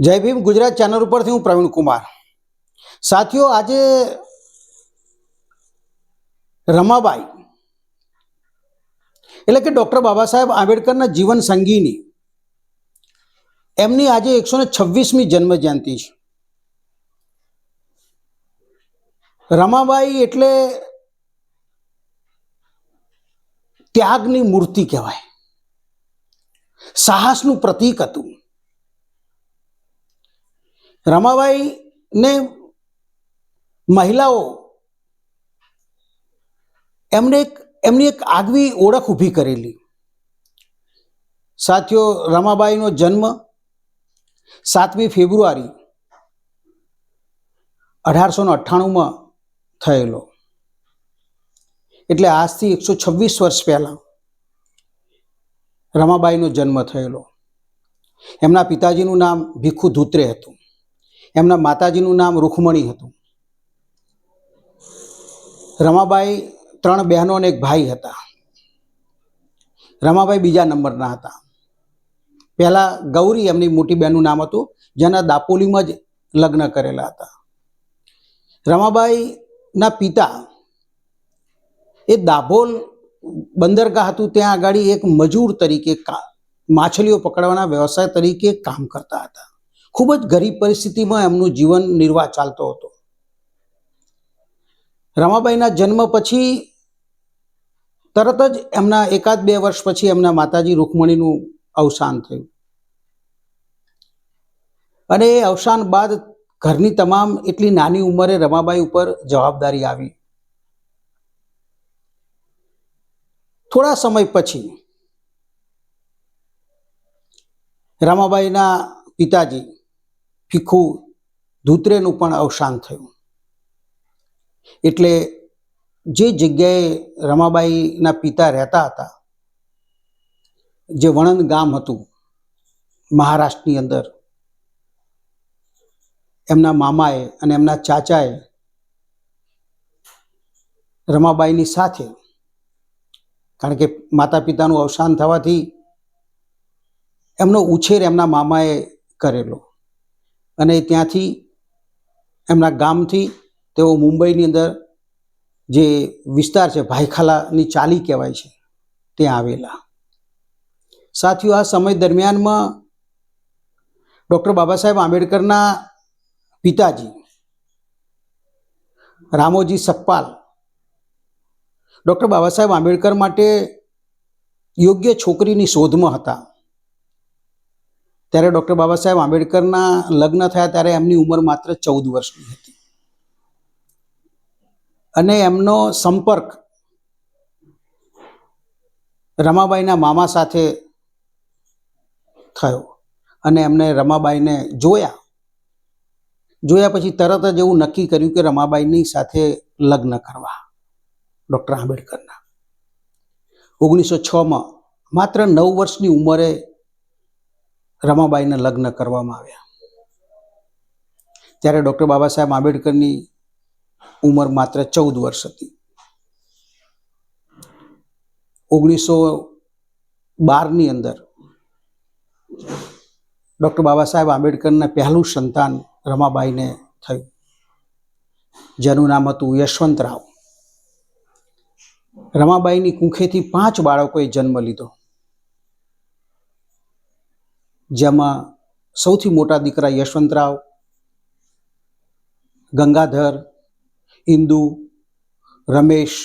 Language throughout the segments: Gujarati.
જય ભીમ ગુજરાત ચેનલ ઉપરથી હું પ્રવીણ કુમાર. સાથીઓ, આજે રમાબાઈ એટલે કે ડૉક્ટર બાબા સાહેબ આંબેડકરના જીવન સંગીની એમની આજે એકસો ને છવ્વીસમી જન્મ જયંતિ છે. રમાબાઈ એટલે ત્યાગની મૂર્તિ કહેવાય. સાહસનું પ્રતીક હતું. રમાબાઈને મહિલાઓ એમને એક, એમની એક આગવી ઓળખ ઊભી કરેલી. સાથીઓ, રમાબાઈનો જન્મ સાતમી ફેબ્રુઆરી અઢારસો ને અઠ્ઠાણુંમાં થયેલો. એટલે આજથી એકસો છવ્વીસ વર્ષ પહેલાં રમાબાઈનો જન્મ થયેલો. એમના પિતાજીનું નામ ભીખુ ધૂત્રે હતું. એમના માતાજીનું નામ રૂખમણી હતું. રમાબાઈ ત્રણ બહેનો અને એક ભાઈ હતા. રમાબાઈ બીજા નંબરના હતા. પહેલાં ગૌરી એમની મોટી બહેનનું નામ હતું, જેના દાપોલીમાં જ લગ્ન કરેલા હતા. રમાબાઈના પિતા એ દાભોલ બંદરગાહ હતું, ત્યાં આગળ એક મજૂર તરીકે માછલીઓ પકડવાના વ્યવસાય તરીકે કામ કરતા હતા. ખૂબ જ ગરીબ પરિસ્થિતિમાં એમનું જીવન નિર્વાહ ચાલતો હતો. રમાબાઈના જન્મ પછી તરત જ એમના એકાદ બે વર્ષ પછી એમના માતાજી રૂકમણીનું અવસાન થયું. અને એ અવસાન બાદ ઘરની તમામ એટલી નાની ઉંમરે રમાબાઈ ઉપર જવાબદારી આવી. થોડા સમય પછી રમાબાઈના પિતાજી ભીખુ ધૂત્રેનું પણ અવસાન થયું. એટલે જે જગ્યાએ રમાબાઈના પિતા રહેતા હતા, જે વણંદ ગામ હતું મહારાષ્ટ્રની અંદર, એમના મામાએ અને એમના ચાચાએ રમાબાઈની સાથે, કારણ કે માતા પિતાનું અવસાન થવાથી એમનો ઉછેર એમના મામાએ કરેલો. અને ત્યાંથી એમના ગામથી તેઓ મુંબઈની અંદર જે વિસ્તાર છે, ભાઈખાલાની ચાલી કહેવાય છે, ત્યાં આવેલા. સાથીઓ, આ સમય દરમિયાનમાં ડૉક્ટર બાબા સાહેબ આંબેડકરના પિતાજી રામોજી સપ્પાલ ડૉક્ટર બાબા સાહેબ આંબેડકર માટે યોગ્ય છોકરીની શોધમાં હતા. ત્યારે ડૉક્ટર બાબા સાહેબ આંબેડકરના લગ્ન થયા ત્યારે એમની ઉંમર માત્ર ચૌદ વર્ષની હતી. અને એમનો સંપર્ક રમાબાઈના મામા સાથે થયો અને એમને રમાબાઈને જોયા. જોયા પછી તરત જ એવું નક્કી કર્યું કે રમાબાઈની સાથે લગ્ન કરવા ડૉક્ટર આંબેડકરના. ઓગણીસો છમાં માત્ર નવ વર્ષની ઉંમરે રમાબાઈને લગ્ન કરવામાં આવ્યા. ત્યારે ડૉક્ટર બાબા સાહેબ આંબેડકરની ઉંમર માત્ર ચૌદ વર્ષ હતી. ઓગણીસો બારની અંદર ડૉક્ટર બાબા સાહેબ આંબેડકરને પહેલું સંતાન રમાબાઈને થયું, જેનું નામ હતું યશવંતરાવ. રમાબાઈની કુંખેથી પાંચ બાળકોએ જન્મ લીધો. જેમાં સૌથી મોટા દીકરા યશવંતરાવ, ગંગાધર, ઇન્દુ, રમેશ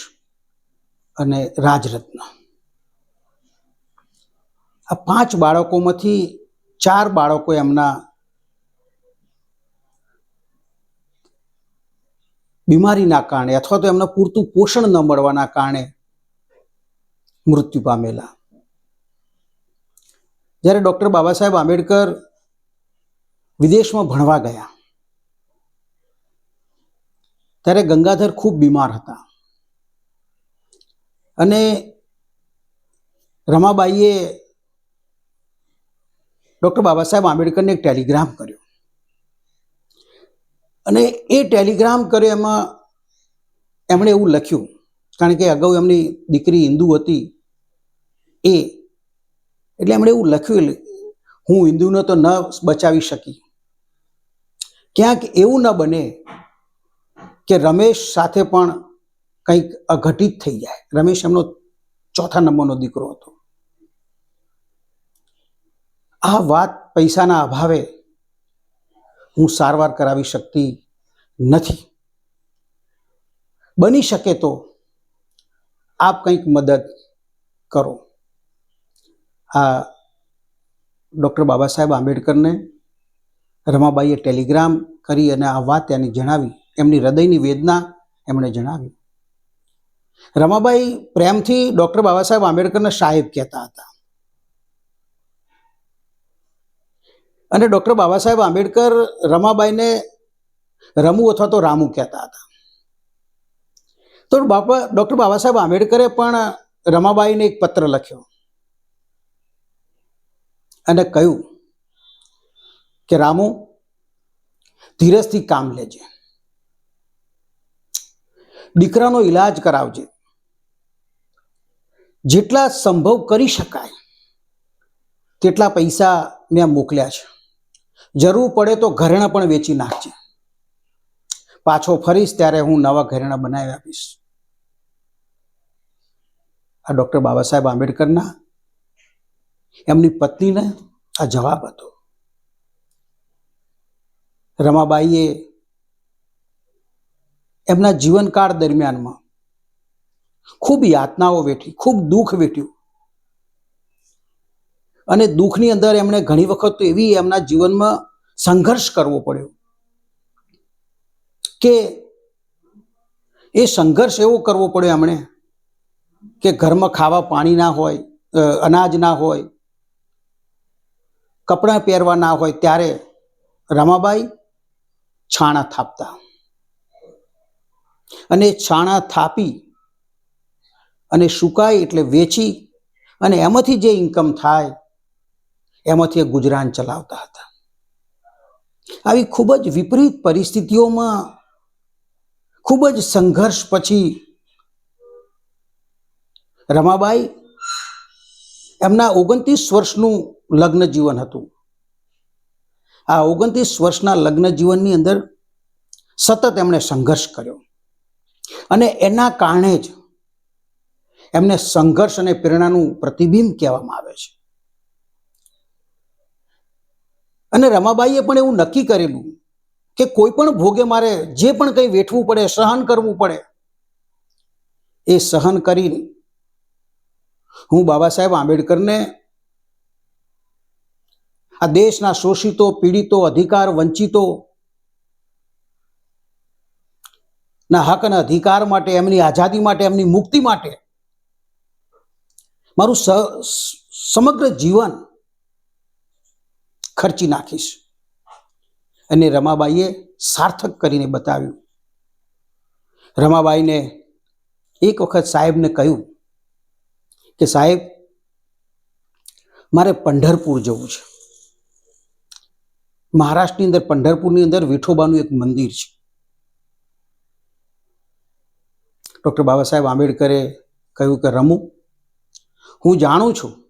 અને રાજરત્ન. આ પાંચ બાળકોમાંથી ચાર બાળકો એમના બીમારીના કારણે અથવા તો એમને પૂરતું પોષણ ન મળવાના કારણે મૃત્યુ પામેલા. જ્યારે ડૉક્ટર બાબા સાહેબ આંબેડકર વિદેશમાં ભણવા ગયા, ત્યારે ગંગાધર ખૂબ બીમાર હતા. અને રમાબાઈએ ડૉક્ટર બાબા સાહેબ આંબેડકરને એક ટેલિગ્રામ કર્યો. અને એ ટેલિગ્રામ કર્યો એમાં એમણે એવું લખ્યું, કારણ કે અગાઉ એમની દીકરી હિન્દુ હતી, એ એટલે એમણે એવું લખ્યું હું હિન્દુને તો ન બચાવી શકી. ક્યાંક એવું ન બને કે રમેશ સાથે પણ કંઈક અઘટિત થઈ જાય. રમેશ એમનો ચોથા નંબરનો દીકરો હતો. આ વાત પૈસાના અભાવે હું સારવાર કરાવી શકતી નથી. બની શકે તો આપ કંઈક મદદ કરો. આ ડૉક્ટર બાબા સાહેબ આંબેડકરને, રમાબાઈએ ટેલિગ્રામ કરી અને આ વાત એની જણાવી. એમની હૃદયની વેદના એમણે જણાવી. રમાબાઈ પ્રેમથી ડૉક્ટર બાબા સાહેબ આંબેડકરને સાહેબ કહેતા હતા. અને ડૉક્ટર બાબા સાહેબ આંબેડકર રમાબાઈને રમુ અથવા તો રામુ કહેતા હતા. તો બાપા, ડૉક્ટર બાબા સાહેબ આંબેડકરે પણ રમાબાઈને એક પત્ર લખ્યો. અને કહ્યું કે, રામુ, ધીરજથી કામ લેજે. દીકરાનો ઈલાજ કરાવજે. જેટલા સંભવ કરી શકાય, તેટલા પૈસા મેં મોકલ્યા છે. જરૂર પડે તો ઘરેણાં પણ વેચી નાખજે. પાછો ફરીશ ત્યારે હું નવા ઘરેણાં બનાવી આપીશ. આ ડૉક્ટર બાબા સાહેબ આંબેડકરના એમની પત્નીને આ જવાબ હતો. રમાબાઈએ એમના જીવનકાળ દરમિયાનમાં ખૂબ યાતનાઓ વેઠી, ખૂબ દુઃખ વેઠ્યું. અને દુઃખની અંદર એમણે ઘણી વખત એવી એમના જીવનમાં સંઘર્ષ કરવો પડ્યો કે એ સંઘર્ષ એવો કરવો પડ્યો એમણે કે ઘરમાં ખાવા પાણી ના હોય અનાજ ના હોય કપડાં પહેરવા ના હોય ત્યારે રમાબાઈ છાણા થાપતા. અને છાણા થાપી અને સુકાય એટલે વેચી અને એમાંથી જે ઇન્કમ થાય, એમાંથી એ ગુજરાન ચલાવતા હતા. આવી ખૂબ જ વિપરીત પરિસ્થિતિઓમાં ખૂબ જ સંઘર્ષ પછી રમાબાઈ એમના ઓગણત્રીસ વર્ષનું લગ્ન જીવન હતું. આ ઓગણત્રીસ વર્ષના લગ્ન જીવનની અંદર સતત એમણે સંઘર્ષ કર્યો. અને એના કારણે જ એમને સંઘર્ષ અને પ્રેરણાનું પ્રતિબિંબ કહેવામાં આવે છે. અને રમાબાઈએ પણ એવું નક્કી કરેલું કે કોઈ પણ ભોગે મારે જે પણ કંઈ વેઠવું પડે, સહન કરવું પડે, એ સહન કરીને હું બાબા સાહેબ આંબેડકરને આ દેશના શોષિતો, પીડિતો, અધિકાર વંચિતો ના હક અને અધિકાર માટે, એમની આઝાદી માટે, એમની મુક્તિ માટે મારું સમગ્ર જીવન ખર્ચી નાખીશ. અને રમાબાઈએ સાર્થક કરીને બતાવ્યું. રમાબાઈને એક વખત સાહેબને કહ્યું કે સાહેબ, મારે પંઢરપુર જવું છે. મહારાષ્ટ્રની અંદર, પંઢરપુરની અંદર વિઠોબાનું એક મંદિર છે. ડૉક્ટર બાબા સાહેબ આંબેડકરે કહ્યું કે, રમુ. હું જાણું છું.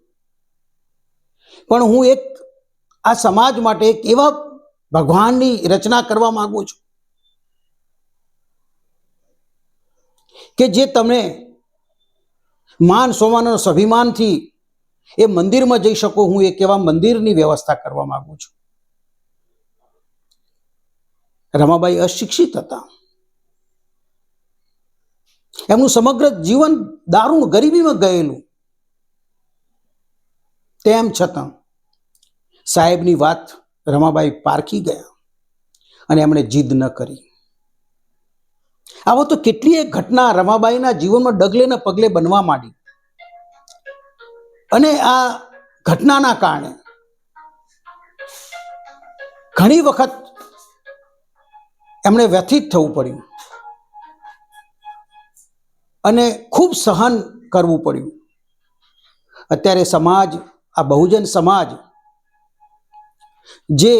પણ હું એક, આ સમાજ માટે એક એવા ભગવાનની રચના કરવા માંગુ છું કે જે તમે માન સોમાન સભિમાનથી એ મંદિરમાં જઈ શકો. હું એક એવા મંદિરની વ્યવસ્થા કરવા માંગુ છું. રમાબાઈ અશિક્ષિત હતા. એમનું સમગ્ર જીવન દારૂણ ગરીબીમાં ગયેલું. તેમ છતાં, સાહેબની વાત રમાબાઈ પારખી ગયા અને એમણે જીદ ન કરી. આવો તો કેટલીય ઘટના રમાબાઈના જીવનમાં ડગલે ને પગલે બનવા માંડી. અને આ ઘટનાના કારણે ઘણી વખત એમણે વ્યથિત થવું પડ્યું. અને ખૂબ સહન કરવું પડ્યું. અત્યારે સમાજ, આ બહુજન સમાજ, જે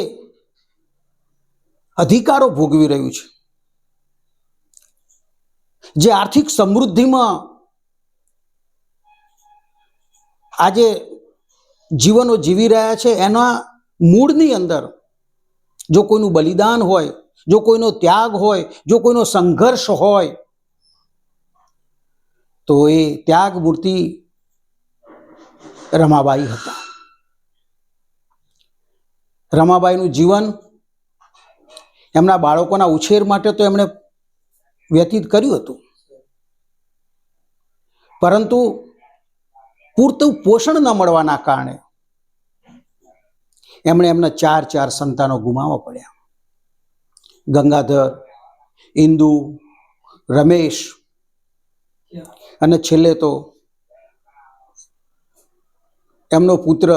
અધિકારો ભોગવી રહ્યું છે, જે આર્થિક સમૃદ્ધિમાં આજે જીવનો જીવી રહ્યા છે, એના મૂળની અંદર જો કોઈનું બલિદાન હોય જો કોઈનો ત્યાગ હોય, જો કોઈનો સંઘર્ષ હોય, તો એ ત્યાગ મૂર્તિ રમાબાઈ હતા. રમાબાઈનું જીવન એમના બાળકોના ઉછેર માટે તો એમણે વ્યતીત કર્યું હતું. પરંતુ પૂરતું પોષણ ન મળવાના કારણે એમણે એમના ચાર ચાર સંતાનો ગુમાવવા પડ્યા. ગંગાધર, ઇન્દુ, રમેશ અને છેલ્લે તો એમનો પુત્ર,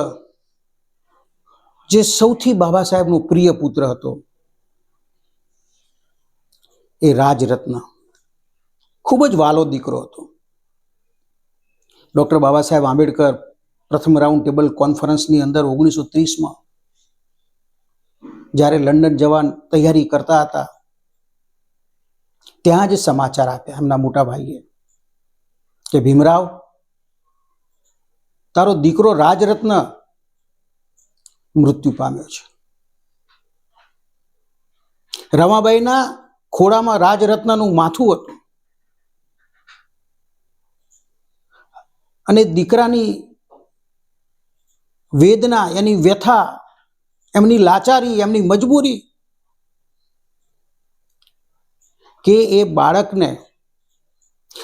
જે સૌથી બાબા સાહેબનો પ્રિય પુત્ર હતો, એ રાજરત્ન. ખૂબ જ વાલો દીકરો હતો. ડૉક્ટર બાબા સાહેબ આંબેડકર પ્રથમ રાઉન્ડ ટેબલ કોન્ફરન્સની અંદર ઓગણીસો ત્રીસમાં જ્યારે લંડન જવા તૈયારી કરતા હતા, ત્યાં જ સમાચાર આપ્યા એમના મોટા ભાઈએ કે, ભીમરાવ, તારો દીકરો રાજરત્ન મૃત્યુ પામ્યો છે. રમાબાઈના ખોળામાં રાજરત્નનું માથું હતું. અને દીકરાની વેદના, એની વ્યથા એમની લાચારી, એમની મજબૂરી કે એ બાળકને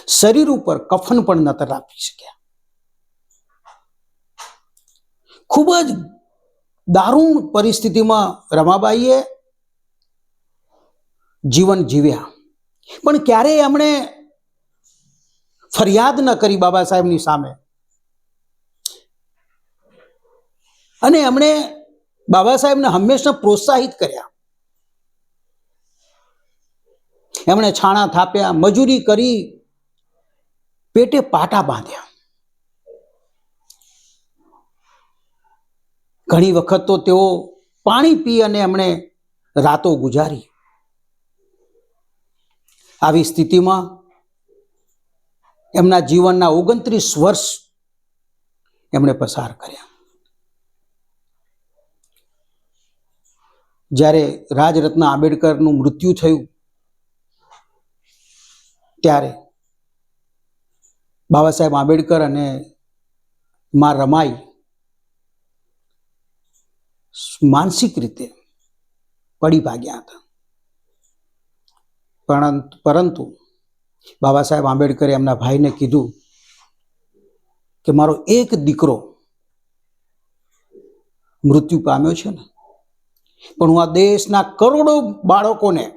શરીર ઉપર કફન પણ નતર આપી શક્યા. ખૂબ જ દારૂણ પરિસ્થિતિમાં રમાબાઈએ જીવન જીવ્યા. પણ ક્યારેય એમણે ફરિયાદ ન કરી બાબા સાહેબની સામે. અને એમણે બાબા સાહેબને હંમેશા પ્રોત્સાહિત કર્યા. એમણે છાણા થાપ્યા, મજૂરી કરી, પેટે પાટા બાંધ્યા. ઘણી વખત તો તેઓ પાણી પી અને એમણે રાતો ગુજારી. આવી સ્થિતિમાં એમના જીવનના ઓગણત્રીસ વર્ષ એમણે પસાર કર્યા. જ્યારે રાજરત્ન આંબેડકરનું મૃત્યુ થયું, ત્યારે બાબા સાહેબ આંબેડકર અને માં રમાઈ માનસિક રીતે પડી ભાગ્યા હતા. પરંતુ બાબા સાહેબ આંબેડકરે એમના ભાઈને કીધું કે મારો એક દીકરો મૃત્યુ પામ્યો છે ને પણ હું આ દેશના કરોડો બાળકોને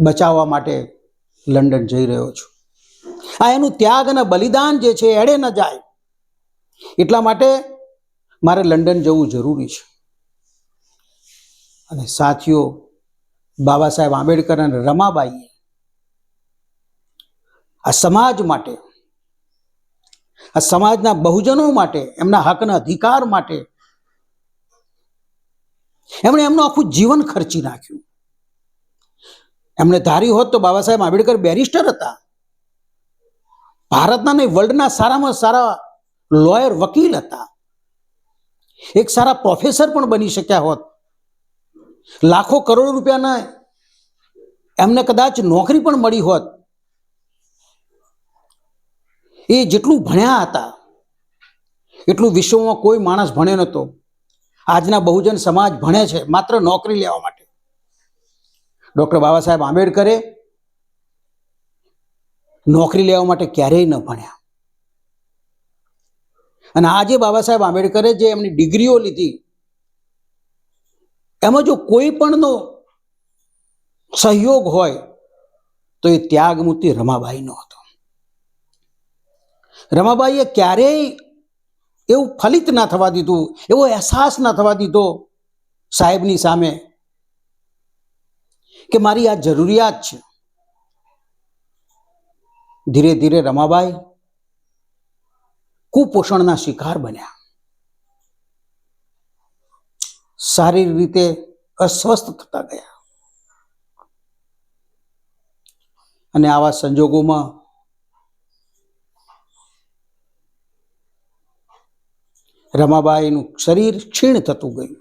બચાવવા માટે લંડન જઈ રહ્યો છું. આ એનું ત્યાગ અને બલિદાન જે છે, એડે ન જાય. એટલા માટે મારે લંડન જવું જરૂરી છે. અને સાથીઓ, બાબા સાહેબ આંબેડકર અને રમાબાઈએ આ સમાજ માટે, આ સમાજના બહુજનો માટે, એમના હકના અધિકાર માટે એમણે એમનું આખું જીવન ખર્ચી નાખ્યું. એમણે ધાર્યું હોત તો બાબા સાહેબ આંબેડકર બેરિસ્ટર હતા. ભારતના નહીં, વર્લ્ડના સારામાં સારા લોયર વકીલ હતા. એક સારા પ્રોફેસર પણ બની શક્યા હોત. લાખો કરોડો રૂપિયાના એમને કદાચ નોકરી પણ મળી હોત. એ જેટલું ભણ્યા હતા, એટલું વિશ્વમાં કોઈ માણસ ભણ્યો નહોતો. આજના બહુજન સમાજ ભણે છે માત્ર નોકરી લેવા માટે. ડૉક્ટર બાબા સાહેબ આંબેડકરે નોકરી લેવા માટે ક્યારેય ન ભણ્યા. અને આજે બાબા સાહેબ આંબેડકરે જે એમની ડિગ્રીઓ લીધી, એમાં જો કોઈ પણનો સહયોગ હોય, તો એ ત્યાગમૂર્તિ રમાબાઈનો હતો. રમાબાઈએ ક્યારેય એવું ફલિત ના થવા દીધું, એવો અહેસાસ ના થવા દીધો સાહેબની સામે કે મારી આ જરૂરિયાત છે. ધીરે ધીરે રમાબાઈ કુપોષણના શિકાર બન્યા. શારીરિક રીતે અસ્વસ્થ થતા ગયા. અને આવા સંજોગોમાં રમાબાઈનું શરીર ક્ષીણ થતું ગયું.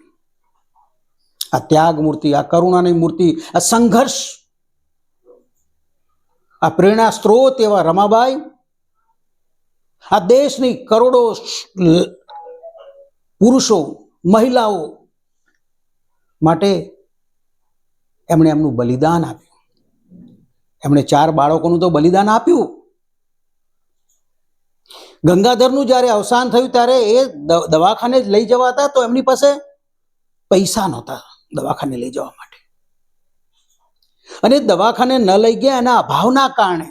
આ ત્યાગ મૂર્તિ આ કરુણાની મૂર્તિ, આ સંઘર્ષ, આ પ્રેરણા સ્ત્રોત એવા રમાબાઈ, આ દેશની કરોડો પુરુષો, મહિલાઓ માટે એમણે એમનું બલિદાન આપ્યું. એમણે ચાર બાળકોનું તો બલિદાન આપ્યું. ગંગાધરનું જ્યારે અવસાન થયું ત્યારે એ દવાખાને લઈ જવાતા તો એમની પાસે પૈસા નહોતા દવાખાને લઈ જવા માટે. અને દવાખાને ન લઈ ગયા એના અભાવના કારણે,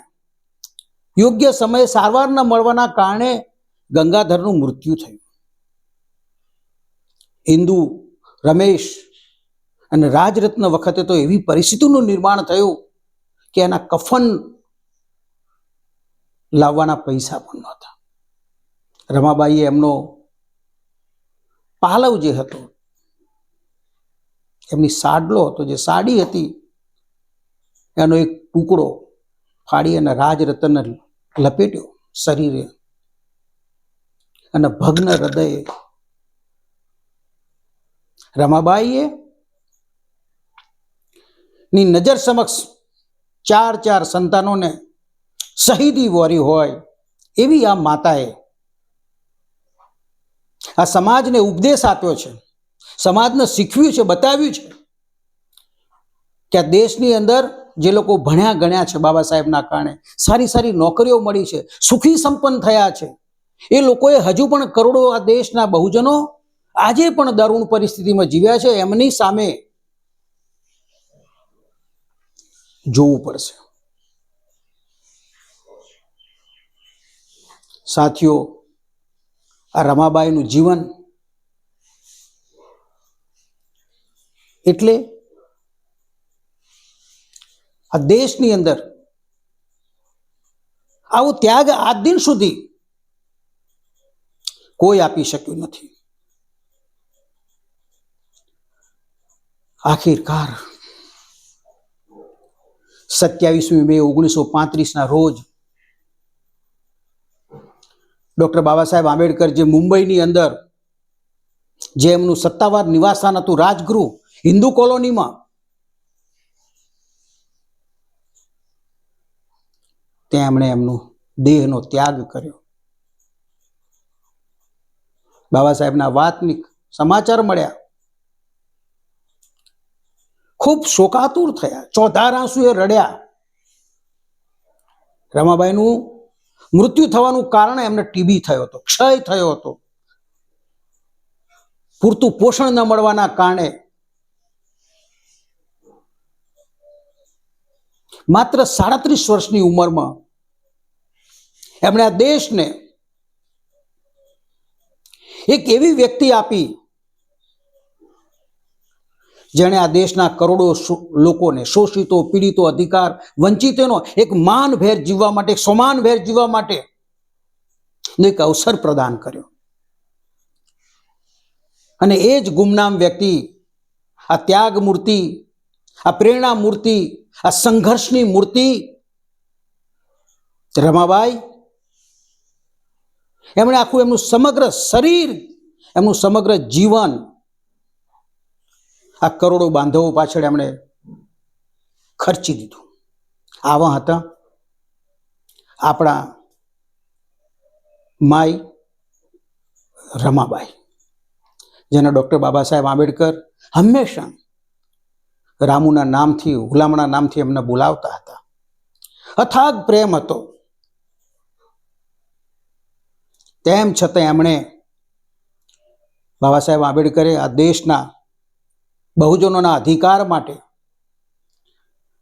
યોગ્ય સમયે સારવાર ન મળવાના કારણે ગંગાધરનું મૃત્યુ થયું. હિન્દુ, રમેશ અને રાજરત્ન વખતે તો એવી પરિસ્થિતિનું નિર્માણ થયું કે એના કફન લાવવાના પૈસા પણ નહોતા. રમાબાઈએ એમનો પાલવ જે હતો, એમની સાડલો હતો, જે સાડી હતી, એનો એક ટુકડો ફાડી અને રાજરતનને લપેટ્યો શરીરે. અને ભગ્ન હૃદયે રમાબાઈએ ની નજર સમક્ષ ચાર ચાર સંતાનોને શહીદી વોરી હોય એવી આ માતાએ આ સમાજને ઉપદેશ આપ્યો છે. સમાજને શીખવ્યું છે, બતાવ્યું છે કે આ દેશની અંદર જે લોકો ભણ્યા ગણ્યા છે બાબા સાહેબના કારણે, સારી સારી નોકરીઓ મળી છે, સુખી સંપન્ન થયા છે. એ લોકોએ હજુ પણ કરોડો આ દેશના બહુજનો આજે પણ દરુણ પરિસ્થિતિમાં જીવ્યા છે, એમની સામે જોવું પડશે. સાથીઓ આ રમાબાઈનું જીવન. એટલે આ દેશની અંદર આવો ત્યાગ આ દિન સુધી કોઈ આપી શક્યું નથી. આખિરકાર, સત્યાવીસમી મે ઓગણીસો પાંત્રીસના રોજ ડોક્ટર બાબા સાહેબ આંબેડકર જે મુંબઈની અંદર જે એમનું સત્તાવાર નિવાસસ્થાન હતું, રાજગૃહ, હિન્દુ કોલોનીમાં, ત્યાં એમણે એમનું દેહનો ત્યાગ કર્યો. બાબા સાહેબના વાતની સમાચાર મળ્યા. ખૂબ શોકાતુર થયા. ચોધાર આંસુએ રડ્યા. રમાબાઈનું મૃત્યુ થવાનું કારણ એમને ટીબી થયો હતો, ક્ષય થયો હતો. પૂરતું પોષણ ન મળવાના કારણે માત્ર સાડત્રીસ વર્ષની ઉંમરમાં એમણે આ દેશને એક એવી વ્યક્તિ આપી જેણે આ દેશના કરોડો લોકોને શોષિતો, પીડિતો અધિકાર, વંચિતોનો એક માનભેર જીવવા માટે સમાનભેર જીવવા માટે એક અવસર પ્રદાન કર્યો. અને એ જ ગુમનામ વ્યક્તિ, આ ત્યાગ મૂર્તિ, આ પ્રેરણા મૂર્તિ, આ સંઘર્ષની મૂર્તિ, રમાબાઈ, એમણે આખું એમનું સમગ્ર શરીર, એમનું સમગ્ર જીવન આ કરોડો બાંધવો પાછળ એમણે ખર્ચી દીધું. આવા હતા આપણા માય રમાબાઈ, જેના ડૉક્ટર બાબા સાહેબ આંબેડકર હંમેશા રામુના નામથી હુલામણા નામથી એમને બોલાવતા હતા. અથાગ પ્રેમ હતો. તેમ છતાં એમણે બાબા સાહેબ આંબેડકરે આ દેશના બહુજનોના અધિકાર માટે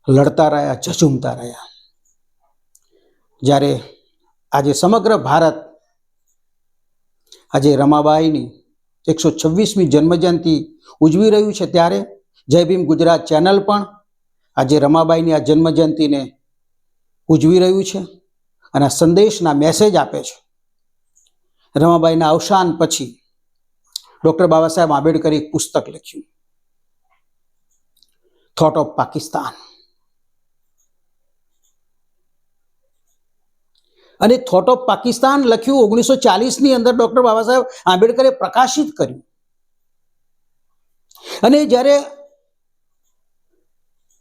લડતા રહ્યા, ઝઝુમતા રહ્યા. જ્યારે આજે સમગ્ર ભારત આજે રમાબાઈની એકસો છવ્વીસમી જન્મજયંતિ ઉજવી રહ્યું છે, ત્યારે જય ભીમ ગુજરાત ચેનલ પણ આજે રમાબાઈની આ જન્મજયંતિને ઉજવી રહ્યું છે અને સંદેશના મેસેજ આપે છે. રમાબાઈના અવસાન પછી ડૉક્ટર બાબા સાહેબ આંબેડકરે એક પુસ્તક લખ્યું. થોટ ઓફ પાકિસ્તાન અને થોટ ઓફ પાકિસ્તાન લખ્યું ઓગણીસો ચાલીસની અંદર ડૉક્ટર બાબા સાહેબ આંબેડકરે પ્રકાશિત કર્યું. અને જ્યારે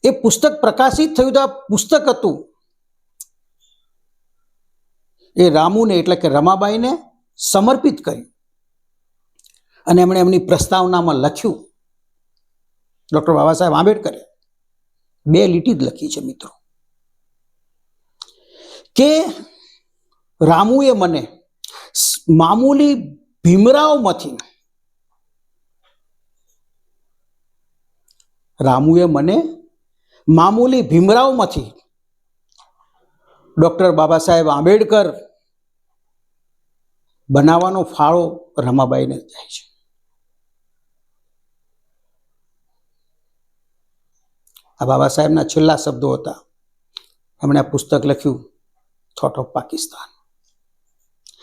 એ પુસ્તક પ્રકાશિત થયું તો આ પુસ્તક હતું એ રામુને એટલે કે રમાબાઈને સમર્પિત કર્યું. અને એમણે એમની પ્રસ્તાવનામાં લખ્યું ડૉક્ટર બાબા સાહેબ આંબેડકરે બે લીટી જ લખી છે મિત્રો. કે રામુએ મને મામૂલી ભીમરાવમાંથી રામુએ મને મામૂલી ભીમરાવમાંથી ડૉક્ટર બાબા સાહેબ આંબેડકર બનાવવાનો ફાળો રમાબાઈને જાય છે. આ બાબા સાહેબના છેલ્લા શબ્દો હતા. એમણે આ પુસ્તક લખ્યું થોટ ઓફ પાકિસ્તાન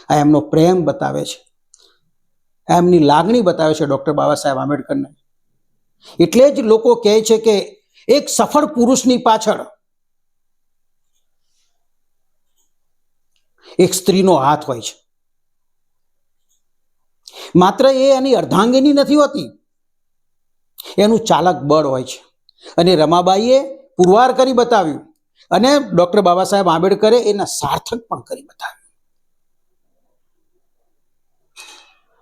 આ એમનો પ્રેમ બતાવે છે. આ એમની લાગણી બતાવે છે ડૉક્ટર બાબા સાહેબ આંબેડકરને. એટલે જ લોકો કહે છે કે એક સફળ પુરુષની પાછળ એક સ્ત્રીનો હાથ હોય છે. માત્ર એ એની અર્ધાંગીની નથી હોતી, એનું ચાલક બળ હોય છે. અને રમાબાઈએ પુરવાર કરી બતાવ્યું. અને ડૉક્ટર બાબા સાહેબ આંબેડકરે એના સાર્થક પણ કરી બતાવ્યું.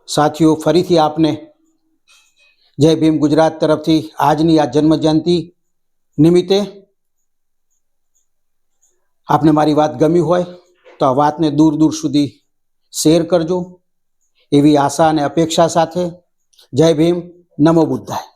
સાથીઓ, ફરીથી આપને જય ભીમ ગુજરાત તરફથી આજની આ જન્મ જયંતિ નિમિત્તે આપને મારી વાત ગમી હોય તો આ વાતને દૂર દૂર સુધી શેર કરજો. એવી આશા અને અપેક્ષા સાથે જય ભીમ, નમો બુદ્ધાય.